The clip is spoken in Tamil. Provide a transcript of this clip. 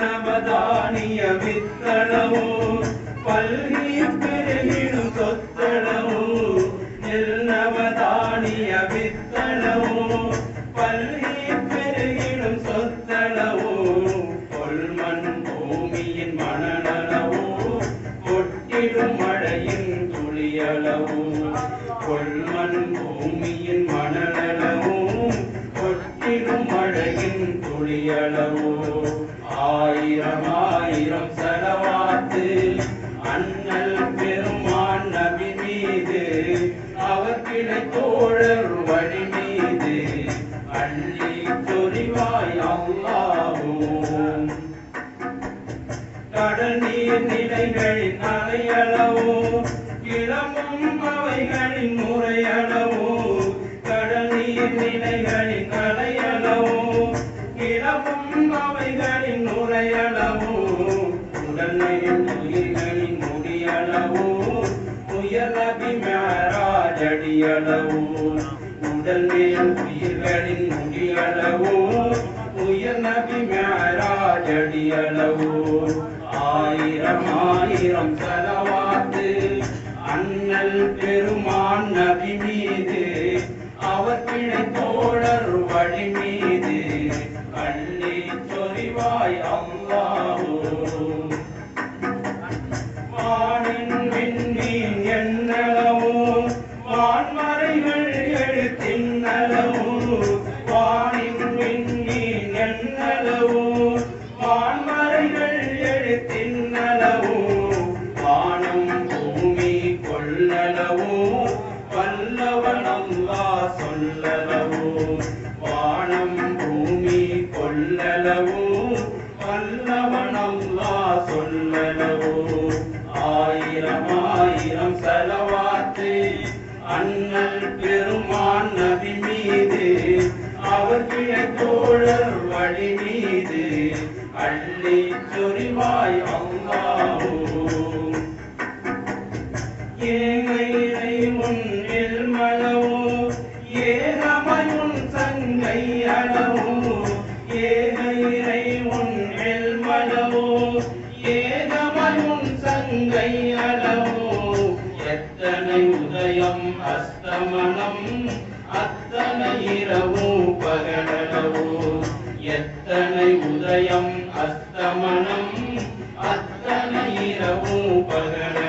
நவதானிய வித்தளவோ பல்கிய பெருகிடும் சொத்தளவோ நவதானிய வித்தளவோ பல்கிய பெருகிடும் சொத்தளவோ கொள்மண் பூமியின் மணலளவோ கொட்டிடும் மழையின் துளியளவோ கொள்மண் பூமியின் மணலளவோ கொட்டிடும் உலகின் துளியளவோ ஆயிரம் ஆயிரம் செலவாத்து அண்ணல் பெருமான் நபி மீது அவர் கிளை தோழர் வழி மீது அள்ளி சொரிவாய் அல்லாவும். கடல் நீர் நிலைகளின் அலையளவோ கிளம்பும் அவைகளின் முறையளவோ கடல் நீர் நிலைகளின் கிளம்பும் நுரையளவும் நுரையளவோ உடல்நிலையின் உயிர்களின் முடியளவோ உயர் நபி மேராஜடியளவோ உடல் மேல் உயிர்களின் முடியளவோ உயர் நபி மேராஜடியளவோ ஆயிரம் ஆயிரம் செலவாத்து அண்ணல் பெருமான் நபி மீது அவர் பிழை தோழர் வழி வான்மறைகள் எழுத்தின்னளவோ வானின் விண்மீன் என்னளவோ வான்மறைகள் எழுத்தின்னளவோ வானம் பூமி கொள்ளளவோ வல்லவன் சொல்லளவோ வானம் பூமி கொள்ளளவோ வல்லவன் சொல்லளவோ ஆயிரம் ஆயிரம் செலவாத்து அண்ணல் பெருமான் நபி மீது அவர் தோழர் வழி மீது அள்ளி சொரிவாய் அல்லாஹோ ஏழையை உதயம் அஸ்தமனம் அத்தனை இரவு பகடலவு எத்தனை உதயம் அஸ்தமனம் அத்தனை இரவு பகட